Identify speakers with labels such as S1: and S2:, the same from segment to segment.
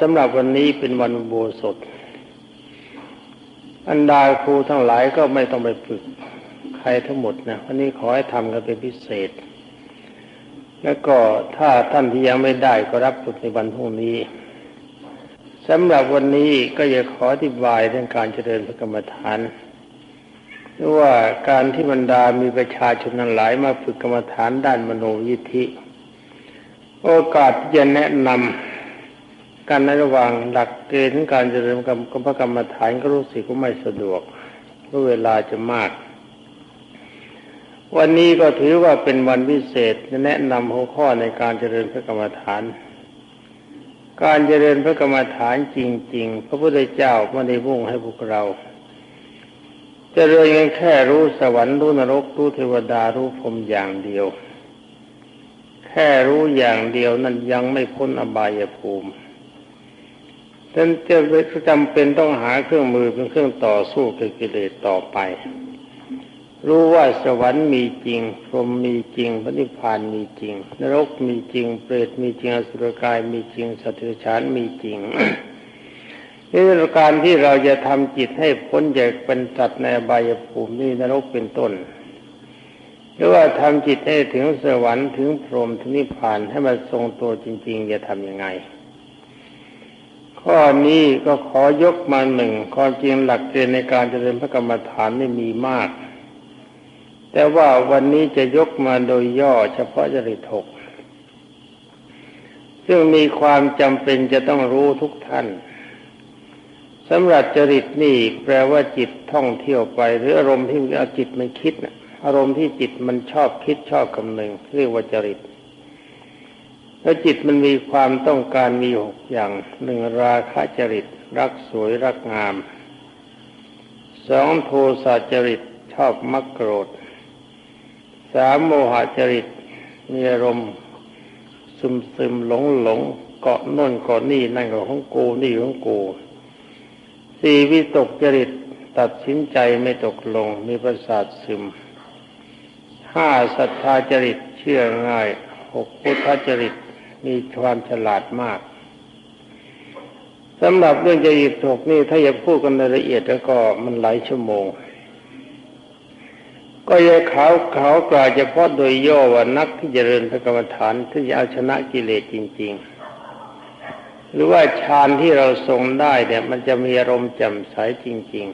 S1: สำหรับวันนี้เป็นวันโบสถ อันดาครูทั้งหลายก็ไม่ต้องไปฝึกใครทั้งหมดนะวันนี้ขอให้ทำกันเป็นพิเศษ แล้วก็ถ้าท่านที่ยังไม่ได้ก็รับฝึกในวันพรุ่งนี้สำหรับวันนี้ก็อยากขออธิบายเรื่องการเจริญพระกรรมฐานหรือว่าการที่บรรดามีประชาชนทั้งหลายมาฝึกกรรมฐานด้านมโนยิทธิ โอกาสที่จะแนะนำ การในระหว่างหลักเกณฑ์การเจริญกรรมพระกรรมฐานก็รู้สึกว่าไม่สะดวกเพราะเวลาจะมาก วันนี้ก็ถือว่าเป็นวันพิเศษจะแนะนำหัวข้อในการเจริญพระกรรมฐาน การเจริญพระกรรมฐานจริง ๆ พระพุทธเจ้าไม่ได้มุ่งให้พวกเราจเจริญกันแค่รู้สวรรค์รู้นรกรู้เทวดารู้พรหมอย่างเดียว แค่รู้อย่างเดียวนั้นยังไม่พ้นอบายภูมิ ท่านจะจำเป็นต้องหาเครื่องมือเป็นเครื่องต่อสู้กับกิเลสต่อไป รู้ว่าสวรรค์มีจริงพรหมมีจริงพระนิพพานมีจริง นรกมีจริง เปรตมีจริงอสุรกายมีจริงสัตว์เดรัจฉานมีจริงนี่การที่เราจะทำจิตให้พ้นจากเป็นสัตว์ในบายภูมินี่นรกเป็นต้น หรือว่าทำจิตให้ถึงสวรรค์ถึงพรหมถึงนิพพานให้มันทรงตัวจริง ๆ จะทำยังไง ข้อนี้ก็ขอยกมาหนึ่งความจริงหลักเกณฑ์ในการเจริญพระกรรมฐานไม่มีมาก แต่ว่าวันนี้จะยกมาโดยย่อเฉพาะจริตหกซึ่งมีความจำเป็นจะต้องรู้ทุกท่านสำหรับจริตนี่แปลว่าจิตท่องเที่ยวไป หรืออารมณ์ที่เอาจิตมันคิดอารมณ์ที่จิตมันชอบคิดชอบคำนึงเรียกว่าจริต แล้วจิตมันมีความต้องการมีหกอย่างหนึ่งราคะจริต รักสวยรักงามสองโทสะจริตชอบมักโกรธสามโมหจริตมีอารมณ์ซึมซึมหลงหลงเกาะน่นเกาะนี่นั่นก็ของกูนี่ของกูสี่วิตกจริตตัดสินใจไม่ตกลงมีประสาทซึมห้าศรัทธาจริตเชื่อง่ายหกพุทธจริต มีความฉลาดมากสำหรับเรื่องจริตหกนี่ถ้าอยากพูดกันในละเอียดแล้วก็มันหลายชั่วโมง ก็ยาขาวขาวกล่าวเฉพาะโดยย่อว่านักที่เจริญพระกรรมฐานที่จะเอาชนะกิเลสจริง ๆ หรือว่าฌานที่เราทรงได้เนี่ย มันจะมีอารมณ์แจ่มใสจริง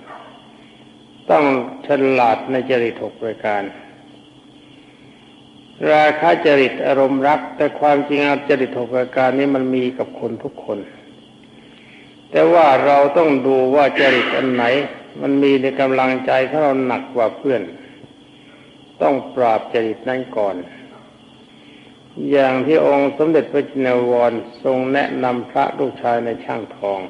S1: ๆ ต้องฉลาดในจริตหกประการ ราคะจริตอารมณ์รัก แต่ความจริงอาจริตหกประการนี้มันมีกับคนทุกคน แต่ว่าเราต้องดูว่าจริตอันไหน มันมีในกำลังใจของเราหนักกว่าเพื่อน ต้องปราบจริตนั้นก่อน อย่างที่องค์สมเด็จพระจินวรทรงแนะนำพระลูกชายในช่างทอง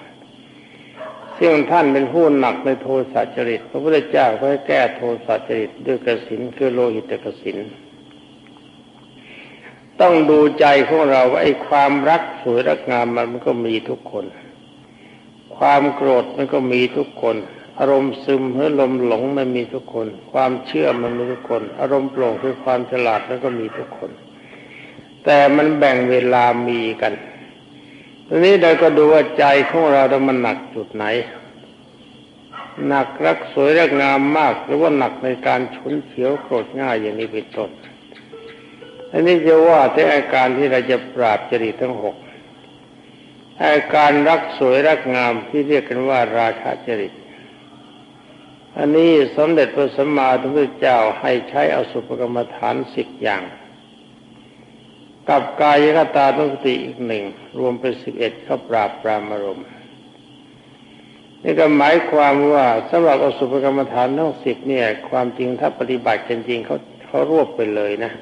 S1: ซึ่งท่านเป็นผู้หนักในโทสะจริต พระพุทธเจ้าก็ให้แก้โทสะจริตด้วยกสินคือโลหิตกสิน ต้องดูใจของเราว่าไอ้ความรักสวยรักงามมันก็มีทุกคน ความโกรธมันก็มีทุกคน อารมณ์ซึมหรือลมหลงมันมีทุกคน ความเชื่อมันมีทุกคน อารมณ์โปร่งคือความฉลาดมันก็มีทุกคน แต่มันแบ่งเวลามีกันทีนี้เราก็ดูว่าใจของเราเรามันหนักจุดไหนหนักรักสวยรักงามมาก หรือว่าหนักในการฉุนเฉียวโกรธง่ายอย่างนี้เป็นต้น อันนี้จะว่าแต่อาการที่เราจะปราบจริตทั้งหกอาการรักสวยรักงามที่เรียกกันว่าราคะจริต อันนี้สมเด็จพระสัมมาสัมพุทธเจ้าให้ใช้อสุภกรรมฐานสิบอย่าง กับกายคตาตุสติอีกหนึ่งรวมเป็นสิบเอ็ดเข้าปราบปรามอารมณ์นี่ก็หมายความว่าสำหรับอสุภกรรมฐานทั้งสิบเนี่ย ความจริงถ้าปฏิบัติจริงเขาเขารวบไปเลยนะ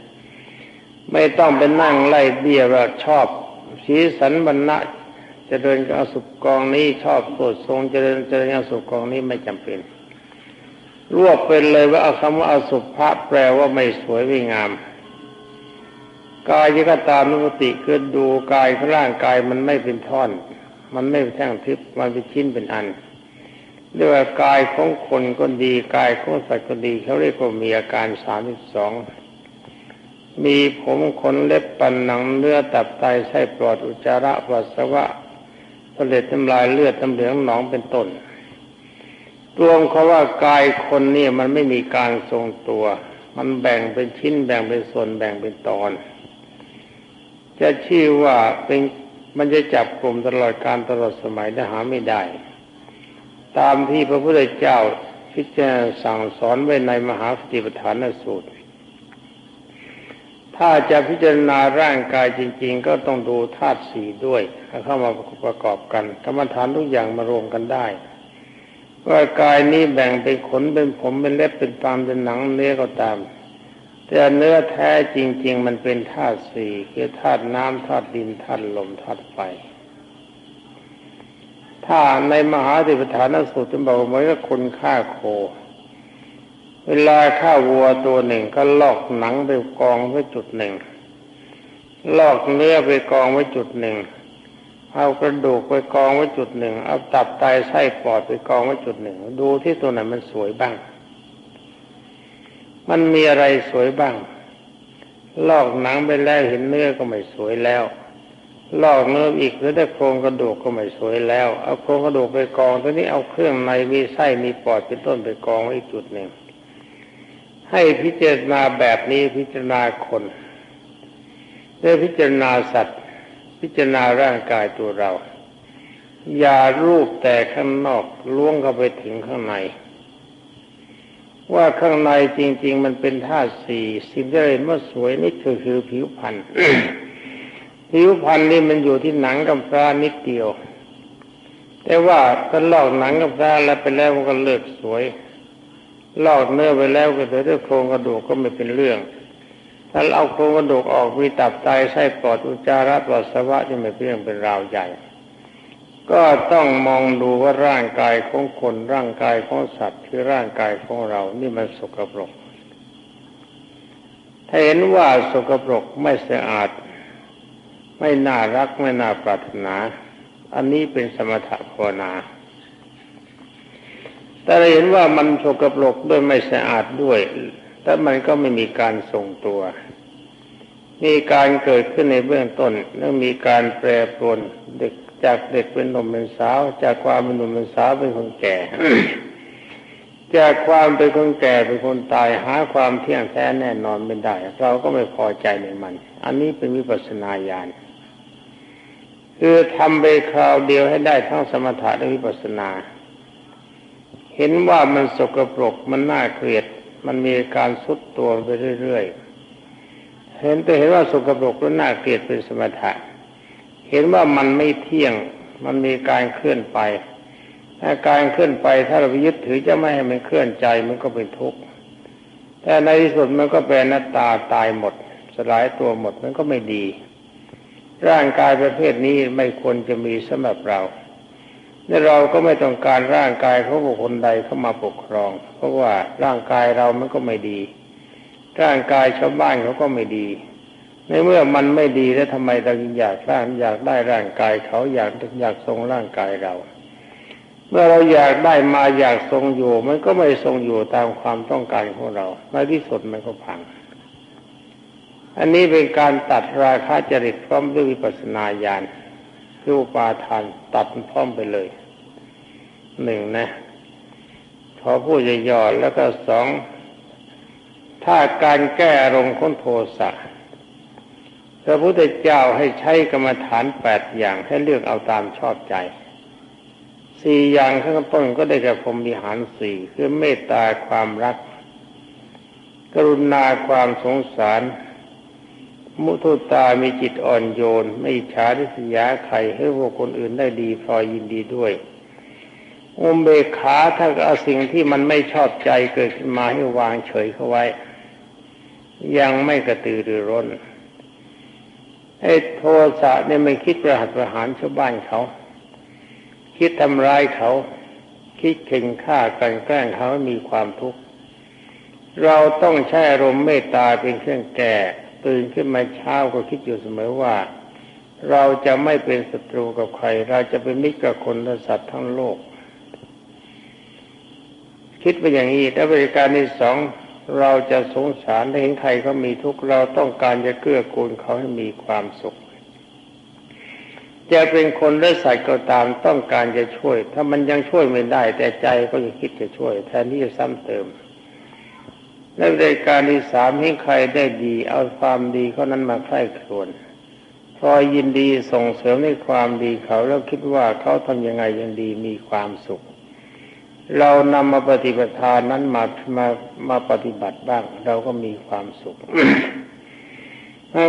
S1: ไม่ต้องเป็นนั่งไล่เบี้ยว่าชอบสีสันบรรณะจะเดินกับอสุภกองนี้ชอบโสดทรงจะเดินจะเดินอสุภกองนี้ไม่จำเป็น รวบเป็นเลยว่าเอาคำว่าอสุภะแปลว่าไม่สวยไม่งาม กายก็ตามนุสติคือดูกายของร่างกายมันไม่เป็นท่อน มันไม่เป็นแท่งทิพมันเป็นชิ้นเป็นอันเรียกว่ากายของคนก็ดีกายของสัตว์ก็ดีเขาเรียกว่ามีอาการสามสิบสอง มีผมขนเล็บปันหนังเนื้อตับไตไส้ปลอดอุจจาระปัสสาวะเล็ดน้ำลายเลือดน้ำเหลืองหนองเป็นต้นรวมเขาว่ากายคนนี่มันไม่มีการทรงตัว มันแบ่งเป็นชิ้นแบ่งเป็นส่วนแบ่งเป็นตอน จะชื่อว่าเป็นมันจะจับกลุ่มตลอดการตลอดสมัยได้หาไม่ได้ ตามที่พระพุทธเจ้าพิจารณาสั่งสอนไว้ในมหาสติปัฏฐานสูตร ถ้าจะพิจารณาร่างกายจริง ๆ ก็ต้องดูธาตุสี่ด้วยเข้ามาประกอบกันกรรมฐานทุกอย่างมารวมกันได้ว่ากายนี้แบ่งเป็นขนเป็นผมเป็นเล็บเป็นตามเป็นหนังเนื้อก็ตาม แต่เนื้อแท้จริง ๆ มันเป็นธาตุสี่คือธาตุน้ำธาตุดินธาตุลมธาตุไฟถ้าในมหาติปฐานสูตรจะบอกเหมือนกับคนฆ่าโค เวลาฆ่าวัวตัวหนึ่งก็ลอกหนังไปกองไว้จุดหนึ่ง ลอกเนื้อไปกองไว้จุดหนึ่ง เอากระดูกไปกองไว้จุดหนึ่ง เอาตับไตไส้ปอดไปกองไว้จุดหนึ่ง ดูที่ตัวไหนมันสวยบ้าง มันมีอะไรสวยบ้าง ลอกหนังไปแล้วเห็นเนื้อก็ไม่สวยแล้วลอกเนื้ออีกหรือได้โครงกระดูกก็ไม่สวยแล้ว เอาโครงกระดูกไปกองตัวนี้เอาเครื่องในมีไส้มีปอดเป็นต้นไปกองไว้อีกจุดหนึ่ง ให้พิจารณาแบบนี้พิจารณาคนเมื่อพิจารณาสัตว์ พิจารณาร่างกายตัวเรา อย่ารูปแต่ข้างนอกล่วงเข้าไปถึงข้างใน ว่าข้างในจริง ๆ มันเป็นธาตุสี่สิ่งที่เราเห็นว่าสวยนี่คือคือผิวพรรณผิวพรรณนี่มันอยู่ที่หนังกับฟ้านิดเดียว แต่ว่าถ้าลอกหนังกับฟ้าแล้วไปแล้วมันก็เลิกสวย ลอกเนื้อไปแล้วก็เหลือแต่โครงกระดูกก็ไม่เป็นเรื่อง ถ้าเอาโครงกระดูกออกมีตับไตไส้ปอดอุจจาระปัสสาวะที่ไม่เป็นเรื่องเป็นราวใหญ่ ก็ต้องมองดูว่าร่างกายของคนร่างกายของสัตว์คือร่างกายของเรานี่มันสกปรก ถ้าเห็นว่าสกปรกไม่สะอาด ไม่น่ารักไม่น่าปรารถนา อันนี้เป็นสมถะภาวนา แต่เราเห็นว่ามันสกปรกด้วยไม่สะอาดด้วย แต่มันก็ไม่มีการทรงตัว มีการเกิดขึ้นในเบื้องต้น แล้วมีการแปรปรวนเด็กจากเด็กเป็นหนุ่มเป็นสาว จากความเป็นหนุ่มเป็นสาวเป็นคนแก่ จากความเป็นคนแก่เป็นคนตายหาความเที่ยงแท้แน่นอนไม่ได้ เราก็ไม่พอใจในมัน อันนี้เป็นวิปัสสนาญาณคือทำไปคราวเดียวให้ได้ทั้งสมถะและวิปัสสนา เห็นว่ามันสกปรกมันน่าเกลียด มันมีการสุดตัวไปเรื่อยๆ เห็นแต่เห็นว่าสกปรกและน่าเกลียดเป็นสมถะ เห็นว่ามันไม่เที่ยง มันมีการเคลื่อนไปถ้าการเคลื่อนไปถ้าเราไปยึดถือจะไม่ให้มันเคลื่อนใจมันก็เป็นทุกข์ แต่ในที่สุดมันก็เป็นนัตตาตายหมด สลายตัวหมดมันก็ไม่ดี ร่างกายประเภทนี้ไม่ควรจะมีสำหรับเรา และเราก็ไม่ต้องการร่างกายของบุคคลใดเข้ามาปกครอง เพราะว่าร่างกายเรามันก็ไม่ดี ร่างกายชาวบ้านเขาก็ไม่ดี ในเมื่อมันไม่ดีแล้วทำไมเราอยากสร้างอยากได้ร่างกายเขาอยากอยากทรงร่างกายเรา เมื่อเราอยากได้มาอยากทรงอยู่ มันก็ไม่ทรงอยู่ตามความต้องการของเราในที่สุดมันก็พังอันนี้เป็นการตัดราคาจริตพร้อมด้วยวิปัสนาญาณคืออุปาทานตัดพร้อมไปเลย หนึ่งนะขอพูดย่อๆแล้วก็สองถ้าการแก้อารมณ์ของโทสะพระพุทธเจ้าให้ใช้กรรมฐานแปดอย่างให้เลือกเอาตามชอบใจสี่อย่างข้างต้นก็ได้แก่พรมิหารสี่คือเมตตาความรัก กรุณาความสงสาร มุทุตามีจิตอ่อนโยน ไม่ฉาริษยาใครให้พวกคนอื่นได้ดีพลอยยินดีด้วย อุมเบกขาถ้าเอาสิ่งที่มันไม่ชอบใจเกิดขึ้นมาให้วางเฉยเข้าไว้ ยังไม่กระตือรือร้นไอ้โทสะเนี่ยมันคิดประหัตประหารชาวบ้านเขา คิดทำร้ายเขา คิดเข่งฆ่ากันแกล้งเขามีความทุกข์เราต้องใช้อารมณ์เมตตาเป็นเครื่องแก่ตื่นขึ้นมาเช้าก็คิดอยู่เสมอว่า เราจะไม่เป็นศัตรูกับใคร เราจะเป็นมิตรกับคนและสัตว์ทั้งโลก คิดไปอย่างนี้แต่บริการที่สองเราจะสงสารถ้เห็นใครเขามีทุกข์เราต้องการจะเกื้อกูลเขาให้มีความสุข จะเป็นคนหรือสัตว์ก็ตามต้องการจะช่วย ถ้ามันยังช่วยไม่ได้ แต่ใจก็ยังคิดจะช่วย แทนที่จะซ้ำเติมและในการที่สามให้ใครได้ดี เอาความดีเขานั้นมาใคร่ครวญพอยินดีส่งเสริมในความดีเขาแล้วคิดว่าเขาทำยังไงยังดีมีความสุข เรานำมาปฏิบัติทานนั้นมามามาปฏิบัติบ้าง เราก็มีความสุข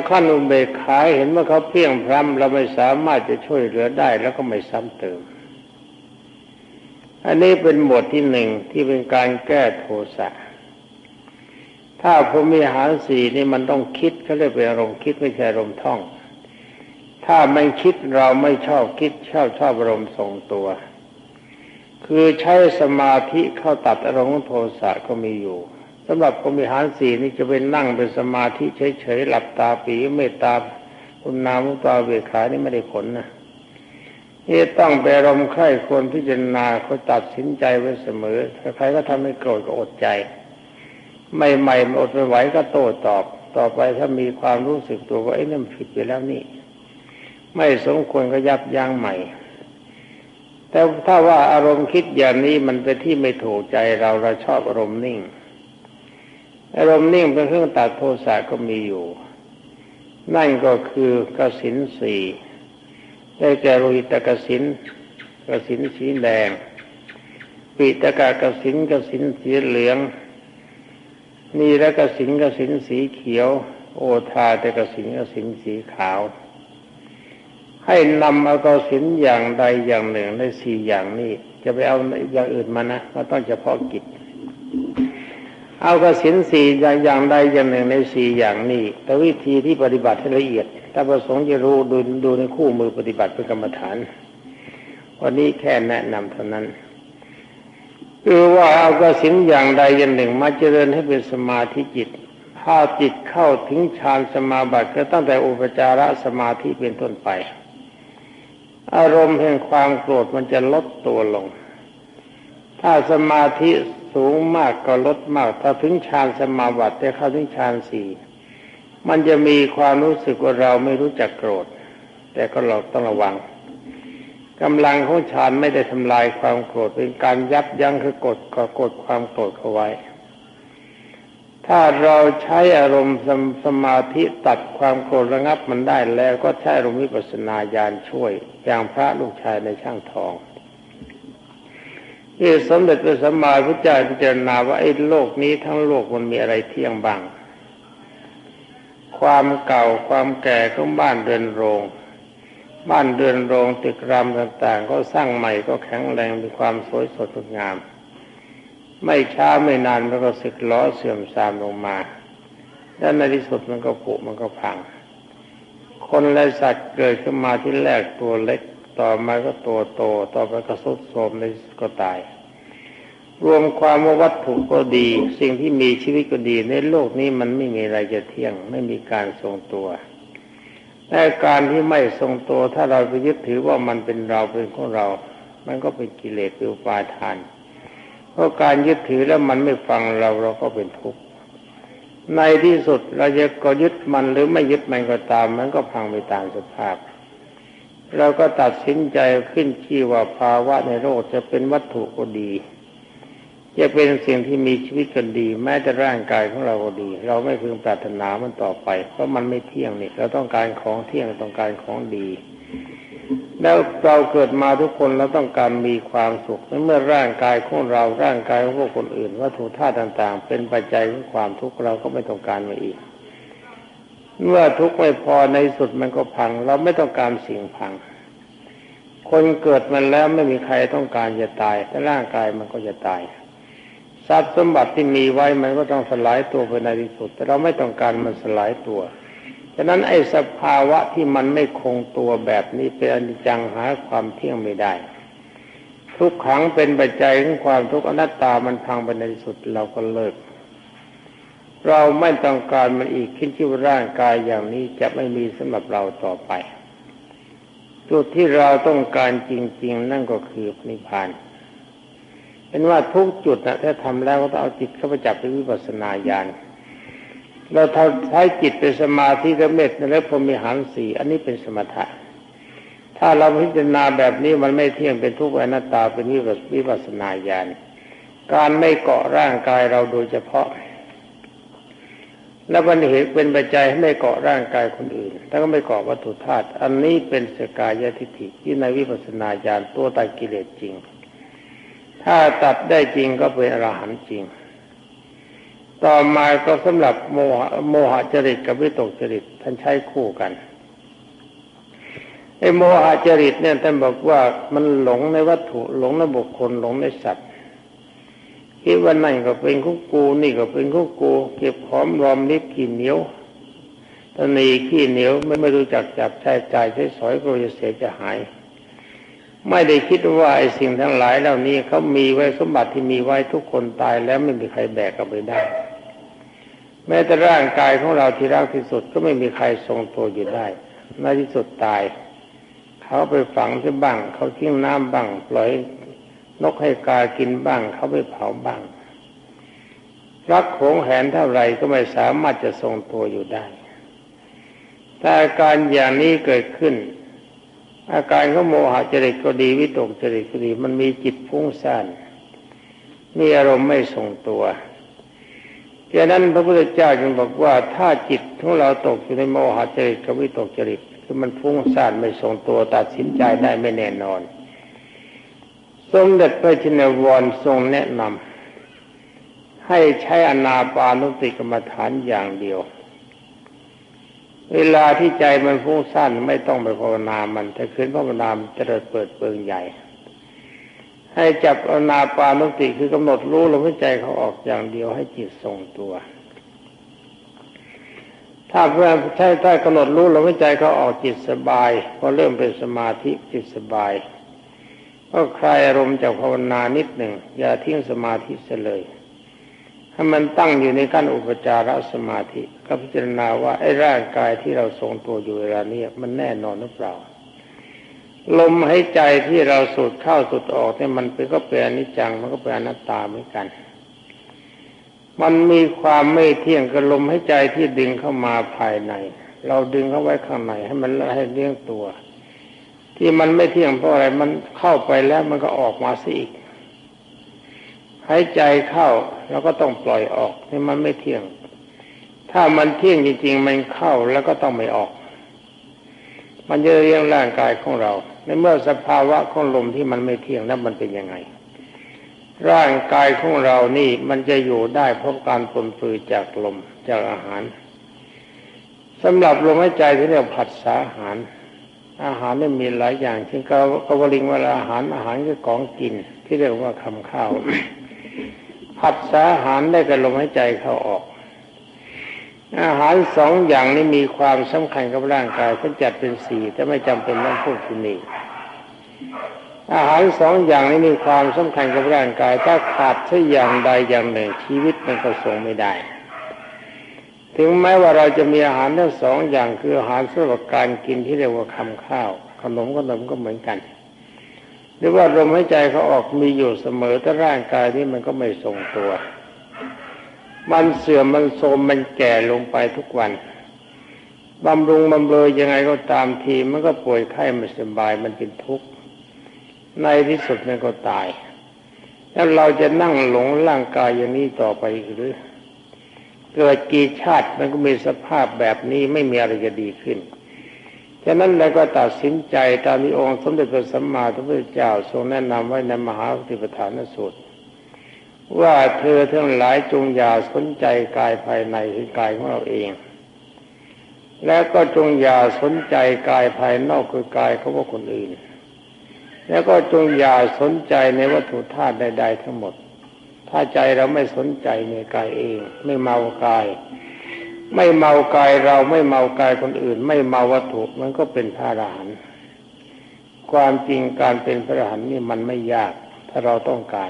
S1: ขั้นอุเบกขาเห็นว่าเขาเพียงพรำเราไม่สามารถจะช่วยเหลือได้แล้วก็ไม่ซ้ำเติม อันนี้เป็นบทที่หนึ่งที่เป็นการแก้โทสะถ้าพรมิหารสีนี่มันต้องคิดเขาเรียกเป็นอารมณ์คิดไม่ใช่อารมณ์ท่อง ถ้าไม่คิดเราไม่ชอบคิดชอบชอบอารมณ์ทรงตัว คือใช้สมาธิเข้าตัดอารมณ์โทสะก็มีอยู่สำหรับพรมิหารสี่นี่จะเป็นนั่งเป็นสมาธิเฉยๆหลับตาปีเมตตาคุณนามุตาเวขานี่ไม่ได้ผลนะนี่ต้องไปรมใคร่ควรพิจารณาเขาตัดสินใจไว้เสมอใครก็ทำให้โกรธก็อดใจ ไม่ใหม่อดไม่ไหวก็โต้ตอบ ต่อไปถ้ามีความรู้สึกตัวว่าไอ้นั่นผิดไปแล้วนี่ ไม่สมควรก็ยับยั้งใหม่ แต่ถ้าว่าอารมณ์คิดอย่างนี้มันเป็นที่ไม่ถูกใจเราเราชอบอารมณ์นิ่ง อารมณ์นิ่งเป็นเครื่องตัดโทสะก็มีอยู่ นั่นก็คือกสินสีได้แก่โลหิตกสินกสินสีแดง ปิตกากสินกสินสีเหลืองนี่แล้วก็สิงกสินสีเขียว โอทาแต่กสินกสินสีขาว ให้นำเอากสินอย่างใดอย่างหนึ่งในสี่อย่างนี้จะไปเอาอย่างอื่นมานะก็ต้องเฉพาะกิจ เอากสินสี่อย่างใดอย่างหนึ่งในสี่อย่างนี้แต่วิธีที่ปฏิบัติให้ละเอียด ถ้าประสงค์จะรู้ดูดูในคู่มือปฏิบัติเป็นกรรมฐาน วันนี้แค่แนะนำเท่านั้นคือว่าเอากสินอย่างใดอย่างหนึ่ง มาเจริญให้เป็นสมาธิจิตถ้าจิตเข้าถึงฌานสมาบัติก็ตั้งแต่อุปจารสมาธิเป็นต้นไป อารมณ์แห่งความโกรธมันจะลดตัวลง ถ้าสมาธิสูงมากก็ลดมาก ถ้าถึงฌานสมาบัติแต่เข้าถึงฌานสี่มันจะมีความรู้สึกว่าเราไม่รู้จักโกรธ แต่ก็เราต้องระวังกำลังของฌานไม่ได้ทำลายความโกรธเป็นการยับยั้งคือกดก็กดความโกรธเอาไว้ ถ้าเราใช้อารมณ์สมาธิตัดความโกรธระงับมันได้แล้วก็ใช้อารมณ์วิปัสสนาญาณช่วย อย่างพระลูกชายในช่างทองที่สมเด็จพระสัมมาพุทธเจ้าพิจารณาว่าไอ้โลกนี้ทั้งโลกมันมีอะไรเที่ยงบ้าง ความเก่าความแก่ของบ้านเรือนโรง บ้านเรือนโรงตึกรามต่างๆ ก็สร้างใหม่ก็แข็งแรงมีความสวยสดงดงาม ไม่ช้าไม่นานมันก็สึกล้อเสื่อมทรามลงมา และในที่สุดมันก็ผุมันก็พัง คนและสัตว์เกิดขึ้นมาที่แรกตัวเล็ก ต่อมาก็ตัวโต ต่อไปก็สุดโทมในก็ตาย รวมความว่าวัตถุก็ดี สิ่งที่มีชีวิตก็ดี ในโลกนี้มันไม่มีอะไรจะเที่ยง ไม่มีการทรงตัวแต่การที่ไม่ทรงตัวถ้าเราไปยึดถือว่ามันเป็นเราเป็นของเรา มันก็เป็นกิเลสเป็นอุปาทาน เพราะการยึดถือแล้วมันไม่ฟังเราเราก็เป็นทุกข์ในที่สุดเราจะก็ยึดมันหรือไม่ยึดมันก็ตาม มันก็พังไปตามสภาพ เราก็ตัดสินใจขึ้นที่ว่าภาวะในโลกจะเป็นวัตถุก็ดี จะเป็นสิ่งที่มีชีวิตกันดี แม้แต่ร่างกายของเราก็ดี เราไม่พึงปรารถนามันต่อไป เพราะมันไม่เที่ยงนี่เราต้องการของเที่ยงต้องการของดี แล้วเราเกิดมาทุกคนเราต้องการมีความสุขเมื่อร่างกายของเราร่างกายของพวกคนอื่นวัตถุธาตุต่างๆ เป็นปัจจัยของความทุกข์เราก็ไม่ต้องการมาอีก เมื่อทุกข์ไม่พอในสุดมันก็พัง เราไม่ต้องการสิ่งพัง คนเกิดมาแล้วไม่มีใครต้องการจะตาย แต่ร่างกายมันก็จะตายทรัพย์สมบัติที่มีไว้มันก็ต้องสลายตัวไปในที่สุด แต่เราไม่ต้องการมันสลายตัว ฉะนั้นไอ้สภาวะที่มันไม่คงตัวแบบนี้เป็นอนิจจังหาความเที่ยงไม่ได้ ทุกขังเป็นปัจจัยของความทุกข์อนัตตามันพังไปในที่สุดเราก็เลิก เราไม่ต้องการมันอีกขึ้นที่ร่างกายอย่างนี้จะไม่มีสำหรับเราต่อไป จุดที่เราต้องการจริง ๆ นั่นก็คือนิพพานเป็นว่าทุกจุดนะถ้าทำแล้วก็ต้องเอาจิตเข้าไปจับเป็นวิปัสสนาญาณ เราใช้จิตเป็นสมาธิและเมตและพรมิหารสี่อันนี้เป็นสมถะ ถ้าเราพิจารณาแบบนี้มันไม่เที่ยงเป็นทุกข์อนัตตาเป็นวิปัสสนาญาณการไม่เกาะร่างกายเราโดยเฉพาะ และเป็นเหตุเป็นปัจจัยให้ไม่เกาะร่างกายคนอื่นถ้าก็ไม่เกาะวัตถุธาตุอันนี้เป็นสกายทิฏฐิที่ในวิปัสสนาญาณตัวตัดกิเลสจริง ถ้าตัดได้จริงก็เป็นอรหันต์จริง ต่อมาก็สำหรับโมหะโมหะจริตกับวิตกจริตท่านใช้คู่กันไอ้โมหะจริตเนี่ยท่านบอกว่ามันหลงในวัตถุหลงในบุคคลหลงในสัตว์คิดว่านั่นก็เป็นคุกกูนี่ก็เป็นคุกกูเก็บหอมรอมริบขี้เหนียวตอนนี้ขี้เหนียวไม่ไม่รู้จักจับใช้ใจใช้สอยก็จะเสียจะหาย ไม่ได้คิดว่าไอ้สิ่งทั้งหลายเหล่านี้เขามีไว้สมบัติที่มีไว้ทุกคนตายแล้วไม่มีใครแบกกลับไปได้ แม้แต่ร่างกายของเราที่รักที่สุดก็ไม่มีใครทรงตัวอยู่ได้ในที่สุดตาย เขาไปฝังที่บ้าง เขาทิ้งน้ำบ้าง ปล่อยนกให้กากินบ้าง เขาไปเผาบ้าง รักโขงแหนเท่าไรก็ไม่สามารถจะทรงตัวอยู่ได้ ถ้าอาการอย่างนี้เกิดขึ้น อาการของโมหะจริตก็ดีวิตกจริตก็ดี มันมีจิตฟุ้งซ่านมีอารมณ์ไม่ทรงตัว ดังนั้นพระพุทธเจ้าจึงบอกว่าถ้าจิตของเราตกอยู่ในโมหะจริตกับวิตกจริตคือมันฟุ้งซ่านไม่ทรงตัวตัดสินใจได้ไม่แน่นอน สมเด็จพระชินวรทรงแนะนำให้ใช้อนาปานุติกรรมฐานอย่างเดียว เวลาที่ใจมันฟุ้งซ่านไม่ต้องไปภาวนามันถ้าคืนภาวนาจะเกิดเปิดเปิงใหญ่ ให้จับอนาปานุติคือกำหนดรู้ลมหายใจเขาออกอย่างเดียวให้จิตทรงตัว ถ้าเพื่อใช้ใต้กำหนดรู้ลมหายใจเขาออกจิตสบายพอเริ่มเป็นสมาธิจิตสบายก็คลายอารมณ์จากภาวนานิดหนึ่งอย่าทิ้งสมาธิเสียเลยให้มันตั้งอยู่ในขั้นอุปจารสมาธิ ก็พิจารณาว่าไอ้ร่างกายที่เราทรงตัวอยู่เวลานี้มันแน่นอนหรือเปล่า ลมหายใจที่เราสูดเข้าสูดออกเนี่ยมันเป็นก็เป็นอนิจจังมันก็เป็นอนัตตาเหมือนกัน มันมีความไม่เที่ยงกับลมหายใจที่ดึงเข้ามาภายใน เราดึงเข้าไว้ข้างในให้มันให้เลี้ยงตัว ที่มันไม่เที่ยงเพราะอะไรมันเข้าไปแล้วมันก็ออกมาสิอีกหายใจเข้าแล้วก็ต้องปล่อยออกนี่มันไม่เที่ยง ถ้ามันเที่ยงจริงๆมันเข้าแล้วก็ต้องไม่ออกมันจะเรียงร่างกายของเรา ในเมื่อสภาวะของลมที่มันไม่เที่ยงนั้นมันเป็นยังไง ร่างกายของเรานี่มันจะอยู่ได้เพราะการปนปือจากลมจากอาหารสำหรับลมหายใจที่เรียกผัสสาหาร อาหารนี่มีหลายอย่างเช่นกาวลิงเวลาอาหารอาหารคือของกินที่เรียกว่าคำข้าวผัดสาอาหารได้กับลมหายใจเข้าออก อาหารสองอย่างนี้มีความสำคัญกับร่างกายเขานจัดเป็นสี่แต่ไม่จำเป็นต้องพูดที่นี่อาหารสองอย่างนี้มีความสำคัญกับร่างกาย ถ้าขาดสักอย่างใดอย่างหนึ่ง ชีวิตมันก็ทรงไม่ได้ ถึงแม้ว่าเราจะมีอาหารทั้งสองอย่างคืออาหารสำหรับการกินที่เรียกว่าคำข้าว ขนมขนมก็เหมือนกัน หรือว่าลมหายใจเขาออกมีอยู่เสมอแต่ร่างกายนี้มันก็ไม่ทรงตัว มันเสื่อมมันโทรมมันแก่ลงไปทุกวันบำรุงบำเรอยังไงก็ตามทีมันก็ป่วยไข้ไม่สบายมันเป็นทุกข์ในที่สุดมันก็ตาย แล้วเราจะนั่งหลงร่างกายอย่างนี้ต่อไปหรือ เกิดกี่ชาติมันก็มีสภาพแบบนี้ไม่มีอะไรจะดีขึ้นฉะนั้นเราก็ตัดสินใจตามที่องค์สมเด็จพระสัมมาสัมพุทธเจ้าทรงแนะนำไว้ในมหาปฏิปทานสูตร ว่าเธอทั้งหลายจงอย่าสนใจกายภายในคือกายของเราเอง และก็จงอย่าสนใจกายภายนอกคือกายของคนอื่น แล้วก็จงอย่าสนใจในวัตถุธาตุใด ๆ ทั้งหมด ถ้าใจเราไม่สนใจในกายเอง ไม่เมากาย ไม่เมากายเราไม่เมากายคนอื่น ไม่เมาวัตถุมันก็เป็นพระอรหันต์ความจริงการเป็นพระอรหันต์นี่มันไม่ยากถ้าเราต้องการ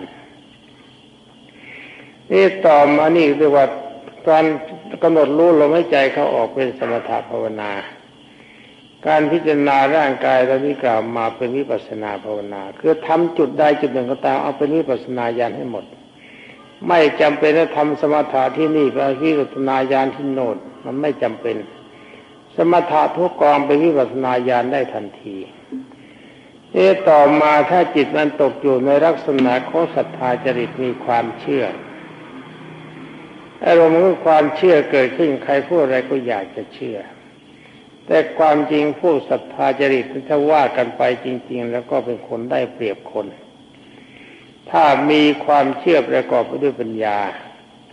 S1: นี่ต่อมานี่เรียกว่าการกำหนดรู้ลมหายใจเขาออกเป็นสมถะภาวนา การพิจารณาร่างกายเราที่กล่าวมาเป็นวิปัสนาภาวนา คือทำจุดใดจุดหนึ่งก็ตามเอาเป็นวิปัสนาญาณให้หมด ไม่จำเป็นต้องทำสมถะที่นี่ไปวิปัสนาญาณที่โน่นมันไม่จำเป็น สมถะทุกกองเป็นวิปัสนาญาณได้ทันทีเอต่อมาถ้าจิตมันตกอยู่ในลักษณะของศรัทธาจริตมีความเชื่อ อารมณ์ของความเชื่อเกิดขึ้นใครพูดอะไรก็อยากจะเชื่อ แต่ความจริงผู้ศรัทธาจริตถ้าว่ากันไปจริง ๆ แล้วก็เป็นคนได้เปรียบคน ถ้ามีความเชื่อประกอบไปด้วยปัญญา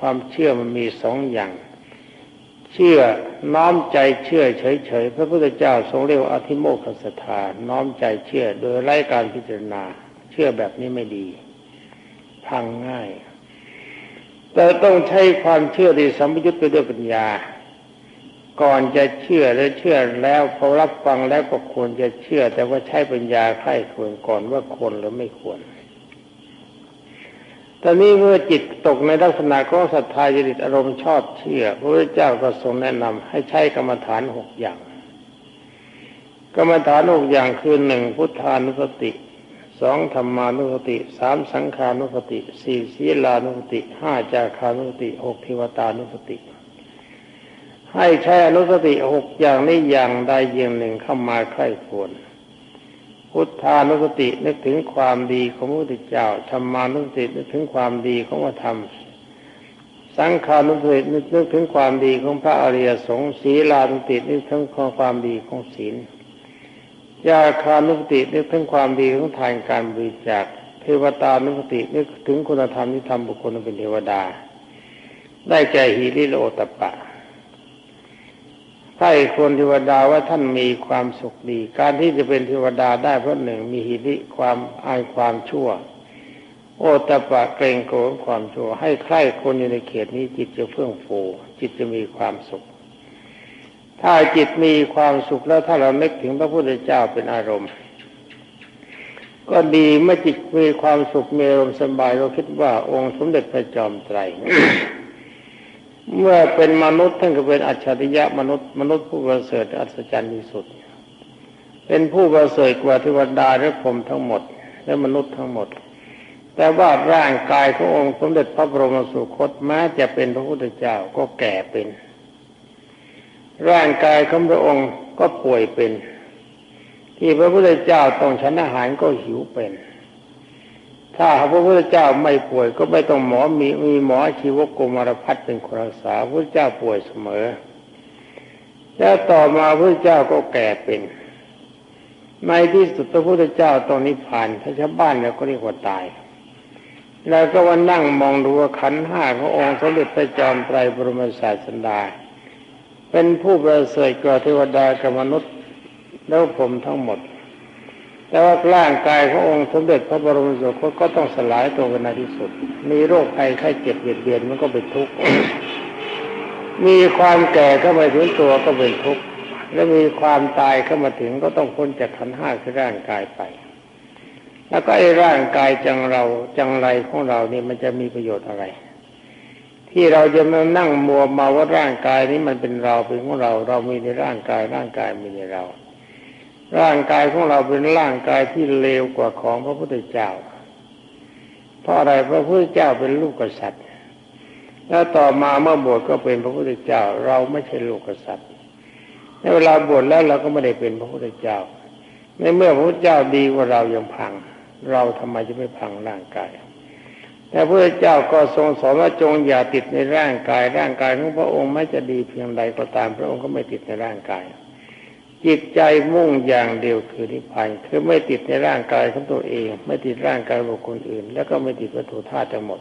S1: ความเชื่อมันมีสองอย่าง เชื่อน้อมใจเชื่อเฉยๆพระพุทธเจ้าทรงเรียกว่าอธิโมกขสถาน้อมใจเชื่อโดยไร้การพิจารณา เชื่อแบบนี้ไม่ดี พังง่าย แต่ต้องใช้ความเชื่อที่สัมยุญไปด้วยปัญญา ก่อนจะเชื่อและเชื่อแล้วพอรับฟังแล้วก็ควรจะเชื่อ แต่ว่าใช้ปัญญาไข้ควรก่อนว่าควรหรือไม่ควรตอนนี้เมื่อจิตตกในลักษณะของศรัทธาจริตอารมณ์ชอบเชื่อ พระพุทธเจ้าก็ทรงแนะนำให้ใช้กรรมฐานหกอย่าง กรรมฐานหกอย่างคือหนึ่งพุทธานุสติ สองธรรมานุสติสามสังขานุสติสี่ศีลานุสติห้าจาคานุสติหกเทวตานุสติ ให้ใช้อนุสติหกอย่างนี้อย่างใดอย่างหนึ่งเข้ามาใคร่ควรพุทธานุสตินึกถึงความดีของพระพุทธเจ้าธรรมานุสตินึกถึงความดีของพระธรรม สังขานุสตินึกถึงความดีของพระอริยสงฆ์ศีลานุสตินึกถึงความดีของศีล ยาคานุสตินึกถึงความดีของทานการบริจาคเทวตานุสตินึกถึงคุณธรรมที่ทำบุคคลเป็นเทวดา ได้แก่หิริโลตปะถ้าคนเทวดาว่าท่านมีความสุขดี การที่จะเป็นเทวดาได้เพราะหนึ่งมีหิริความอายความชั่ว โอตปะเกรงโกรธความชั่ว ให้ใคร่คนอยู่ในเขตนี้จิตจะเฟื่องฟูจิตจะมีความสุข ถ้าจิตมีความสุขแล้วถ้าเรานึกถึงพระพุทธเจ้าเป็นอารมณ์ ก็ดีเมื่อจิตมีความสุขมีอารมณ์สบายเราคิดว่าองค์สมเด็จพระจอมไตรเมื่อเป็นมนุษย์ท่านก็เป็นอัจฉริยะมนุษย์มนุษย์ผู้ประเสริฐอัศจรรย์ที่สุด เป็นผู้ประเสริฐกว่าเทวดาและพรหมทั้งหมด และมนุษย์ทั้งหมด แต่ว่าร่างกายขององค์สมเด็จพระบรมสุคตแม้จะเป็นพระพุทธเจ้าก็แก่เป็น ร่างกายของพระองค์ก็ป่วยเป็น ที่พระพุทธเจ้าต้องฉันอาหารก็หิวเป็น ถ้าพระพุทธเจ้าไม่ป่วยก็ไม่ต้องหมอมีมีหมอชีวกโกมารพัฒเป็นคนรักษาพระพุทธเจ้าป่วยเสมอ แล้วต่อมาพระพุทธเจ้าก็แก่เป็นในที่สุดพระพุทธเจ้าตรงนี้ผ่านถ้าชาวบ้านเนี่ยก็เรียกว่าตาย แล้วก็วันนั่งมองดูว่าขันห้าขององค์สมเด็จพระจอมไตรบรมศาสดา เป็นผู้ประเสริฐกว่าเทวดากับมนุษย์แล้วผมทั้งหมด แต่ว่าร่างกายขององค์สมเด็จพระบรมสุคตก็ต้องสลายตัวกันในที่สุด มีโรคภัยไข้เจ็บเบียดเบียนมันก็เป็นทุกข์ มีความแก่เข้ามาถึงตัวก็เป็นทุกข์ และมีความตายเข้ามาถึงก็ต้องพ้นจากขันห้าคือร่างกายไป แล้วก็ไอ้ร่างกายจังเราจังไรของเราเนี่ยมันจะมีประโยชน์อะไร ที่เราจะมานั่งมัวมาว่าร่างกายนี้มันเป็นเราเป็นของเรา เรามีในร่างกายร่างกายมีในเรา ร่างกายของเราเป็นร่างกายที่เลวกว่าของพระพุทธเจ้า เพราะอะไรพระพุทธเจ้าเป็นลูกกษัตริย์แล้วต่อมาเมื่อบวชก็เป็นพระพุทธเจ้า เราไม่ใช่ลูกกษัตริย์ในเวลาบวชแล้วเราก็ไม่ได้เป็นพระพุทธเจ้า ในเมื่อพระพุทธเจ้าดีกว่าเรายังพัง เราทำไมจะไม่พังร่างกาย แต่พระเจ้าก็ทรงสอนว่าจงอย่าติดในร่างกาย ร่างกายของพระองค์ไม่จะดีเพียงใดก็ตามพระองค์ก็ไม่ติดในร่างกาย จิตใจมุ่งอย่างเดียวคือนิพพานคือไม่ติดในร่างกายของตัวเอง ไม่ติดร่างกายของคนอื่น แล้วก็ไม่ติดวัตถุธาตุทั้งหมด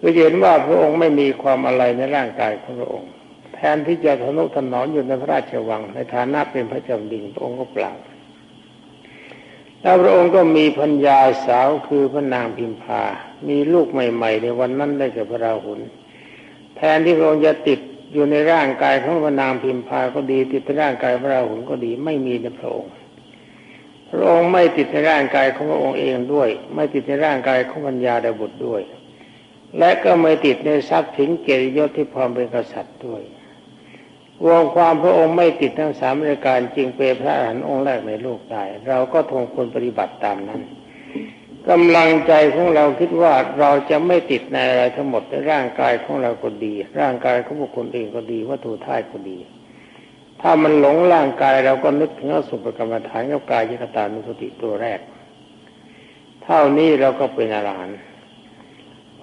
S1: คือเห็นว่าพระองค์ไม่มีความอะไรในร่างกายของพระองค์ แทนที่จะทนุถนอมอยู่ในพระราชวัง ในฐานะเป็นพระเจ้าดินพระองค์ก็เปล่า แล้วพระองค์ก็มีพัญญาสาวคือพระนางพิมพา มีลูกใหม่ ๆ ในวันนั้นได้กับพระราหุล แทนที่พระองค์จะติดอยู่ในร่างกายของพระนางพิมพาก็ดี ติดในร่างกายพระราหุลก็ดีไม่มีในพระองค์ พระองค์ไม่ติดในร่างกายของพระองค์เองด้วย ไม่ติดในร่างกายของพัญญาดบุตรด้วย และก็ไม่ติดในทรัพย์สินเกียรติยศที่พร้อมเป็นกษัตริย์ด้วย วงความพระองค์ไม่ติดทั้งสามรายการจึงเป็นพระอรหันต์องค์แรกในโลกได้เราก็ทงควรปฏิบัติตามนั้นกำลังใจของเราคิดว่าเราจะไม่ติดในอะไรทั้งหมดในร่างกายของเราก็ดี ร่างกายของบุคคลเองก็ดีวัตถุธาตุก็ดี ถ้ามันหลงร่างกายเราก็นึกถึงอสุภกรรมฐานกับกายยคตานุสติตัวแรก เท่านี้เราก็เป็นอรหันต์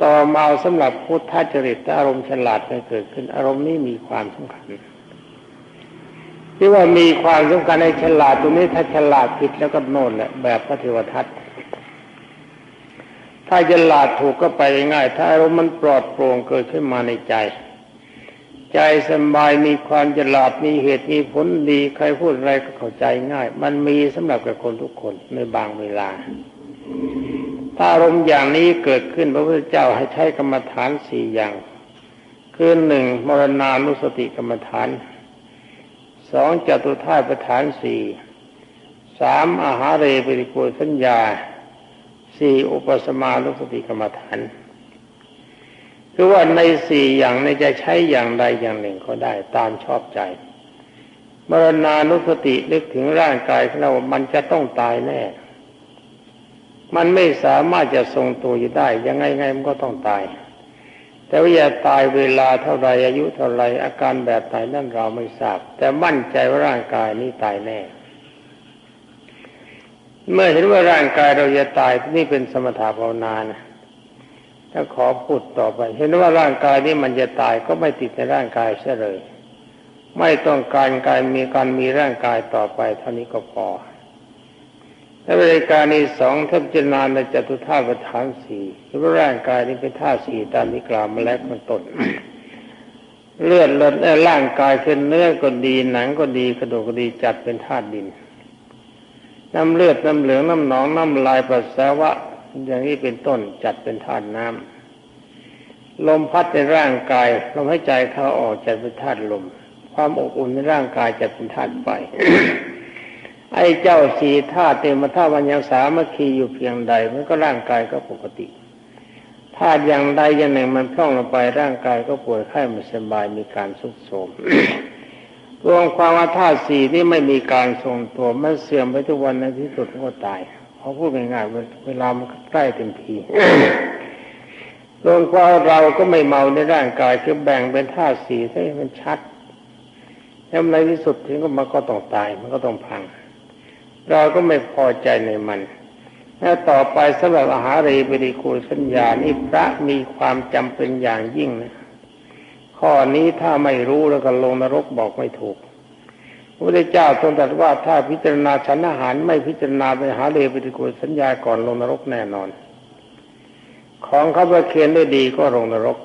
S1: ต่อมาสำหรับพุทธจริตอารมณ์ฉลาดมันเกิดขึ้นอารมณ์นี้มีความสำคัญ ที่ว่ามีความสำคัญในฉลาดตรงนี้ถ้าฉลาดผิดแล้วก็โน่นแหละแบบพระเทวทัตถ้าฉลาดถูกก็ไปง่าย ถ้าอารมณ์มันปลอดโปร่งเกิดขึ้นมาในใจ ใจสบายมีความฉลาดมีเหตุมีผลดีใครพูดอะไรก็เข้าใจง่าย มันมีสำหรับกับคนทุกคนในบางเวลา ถ้าอารมณ์อย่างนี้เกิดขึ้นพระพุทธเจ้าให้ใช้กรรมฐานสี่อย่าง คือหนึ่งมรณานุสติกรรมฐาน สองจตุท่าประฐานสี่สามอาหารเรปริโกสัญญาสี่อุปสมานุสติกรรมฐานคือว่าในสี่อย่างในจะใช้อย่างใดอย่างหนึ่งก็ได้ตามชอบใจมรณานุสตินึกถึงร่างกายของเรา มันจะต้องตายแน่ มันไม่สามารถจะทรงตัวอยู่ได้ ยังไงไงมันก็ต้องตาย แต่ว่าอย่าตายเวลาเท่าไรอายุเท่าไรอาการแบบไหนนั่นเราไม่ทราบ แต่มั่นใจว่าร่างกายนี้ตายแน่ เมื่อเห็นว่าร่างกายเราจะตายนี่เป็นสมถะภาวนานะถ้าขอพูดต่อไป เห็นว่าร่างกายนี้มันจะตายก็ไม่ติดในร่างกายเสียเลย ไม่ต้องการการมีการมีร่างกายต่อไปเท่านี้ก็พอ และบริการนี้สองท่านพิจารณาในจตุธาตุประธานสี่คือร่างกายนี้เป็นธาตุสี่ตามที่กล่าวมาแล้วข้างต้นเลือดลดร่างกายคือเนื้อก็ดีหนังก็ดีกระดูกก็ดีจัดเป็นธาตุดิน น้ำเลือดน้ำเหลืองน้ำหนองน้ำลายปัสสาวะ อย่างนี้เป็นต้นจัดเป็นธาตุน้ำลมพัดในร่างกายลมหายใจเข้าออกจัดเป็นธาตุลม ความอบอุ่นในร่างกายจัดเป็นธาตุไฟ ไอ้เจ้าสีธาตุเต็มธาตุมันยังสามัคคีอยู่เพียงใด มันก็ร่างกายก็ปกติธาตุอย่างใดอย่างหนึ่งมันพร่องลงไปร่างกายก็ป่วยไข้ไม่สบายมีการสุดโทมรวมความว่าธาตุสี่นี่ไม่มีการทรงตัวมันเสื่อมไปทุกวันในที่สุดก็ตายเขาพูดง่ายๆเวลามันใกล้เต็มทีรวมความเราก็ไม่เมาในร่างกายคือแบ่งเป็นธาตุสี่ให้มันชัดแล้วในที่สุดถึงก็มันก็ต้องตายมันก็ต้องพัง เราก็ไม่พอใจในมันแล้วต่อไปสำหรับอาหารเรบริคูสัญญานี่พระมีความจำเป็นอย่างยิ่งนะข้อนี้ถ้าไม่รู้แล้วก็ลงนรกบอกไม่ถูกพระพุทธเจ้าทรงตรัสว่าถ้าพิจารณาฉันอาหารไม่พิจารณาไปหาเรบริคูสัญญาก่อนลงนรกแน่นอน ของเขาประเคนได้ดีก็ลงนรก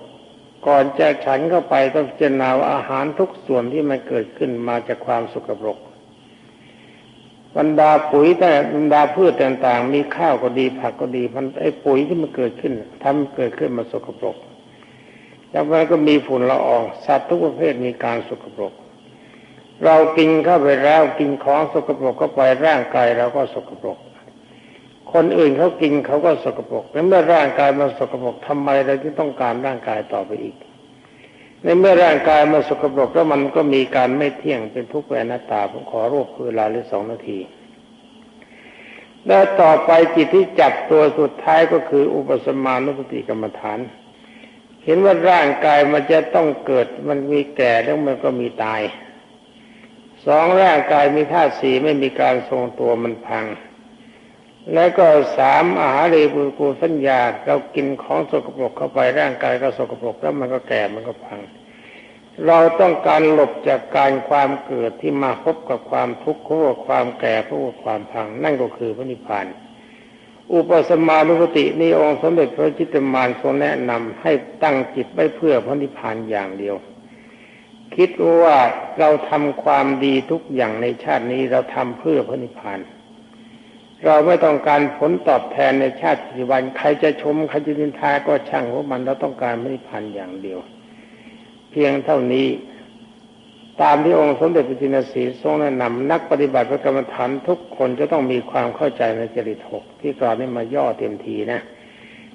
S1: ก่อนจะฉันเข้าไปต้องพิจารณาว่าอาหารทุกส่วนที่มันเกิดขึ้นมาจากความสุกปรก บรรดาปุ๋ยแต่บรรดาพืชต่างๆ มีข้าวก็ดีผักก็ดีมันไอ้ปุ๋ยที่มันเกิดขึ้นทำเกิดขึ้นมาสกปรกจากนั้นก็มีฝุ่นละอองสัตว์ทุกประเภทมีการสกปรก เรากินเข้าไปแล้วกินของสกปรกเข้าไปร่างกายเราก็สกปรก คนอื่นเขากินเขาก็สกปรกแล้วเมื่อร่างกายมันสกปรกทำไมเราจึงต้องการร่างกายต่อไปอีก ในเมื่อร่างกายมาสกปรกแล้วมันก็มีการไม่เที่ยงเป็นทุกข์แวนาตาผมขอรวบเวลาหรือสองนาทีแล้วต่อไปจิตที่จับตัวสุดท้ายก็คืออุปสมานุสติกรรมฐาน เห็นว่าร่างกายมันจะต้องเกิดมันมีแก่แล้วมันก็มีตายสองร่างกายมีธาตุสีไม่มีการทรงตัวมันพัง แล้วก็สามอาหารเรบุกูสัญญา เรากินของสกปรกเข้าไปร่างกายก็สกปรกแล้วมันก็แก่มันก็พัง เราต้องการหลบจากการความเกิดที่มาพบกับความทุกข์เพราะความแก่เพราะความพัง นั่นก็คือพระนิพพานอุปสมานุสตินี้องค์สมเด็จพระจิตตมานทรงแนะนำให้ตั้งจิตไว้เพื่อพระนิพพานอย่างเดียว คิดว่าเราทำความดีทุกอย่างในชาตินี้เราทำเพื่อพระนิพพานเเราไม่ต้องการผลตอบแทนในชาติปัจจุบันใครจะชมใครจะดินทาก็ช่างเพราะมันเราต้องการพระนิพพานอย่างเดียว เพียงเท่านี้ ตามที่องค์สมเด็จพระจินสีทรงแนะนำนักปฏิบัติพระกรรมฐานทุกคนจะต้องมีความเข้าใจในจริตหกที่กล่าวนี้มาย่อเต็มทีนะ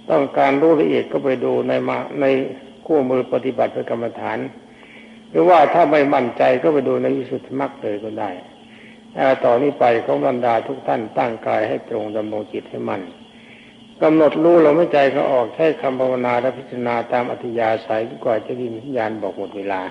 S1: ต้องการรู้ละเอียดก็ไปดูในมาในคู่มือปฏิบัติพระกรรมฐาน หรือว่าถ้าไม่มั่นใจก็ไปดูในวิสุทธิมรรคเลยก็ได้ ต่อนนี้ไปของบรรดาทุกท่านตั้งกายให้ตรงดำรงจิตให้มันกำหนดรู้ลมหายใจเขาออกใช้คำภาวนาและพิจารณาตามอธิยาศัยกว่าจะวิญญาณบอกหมดเวลา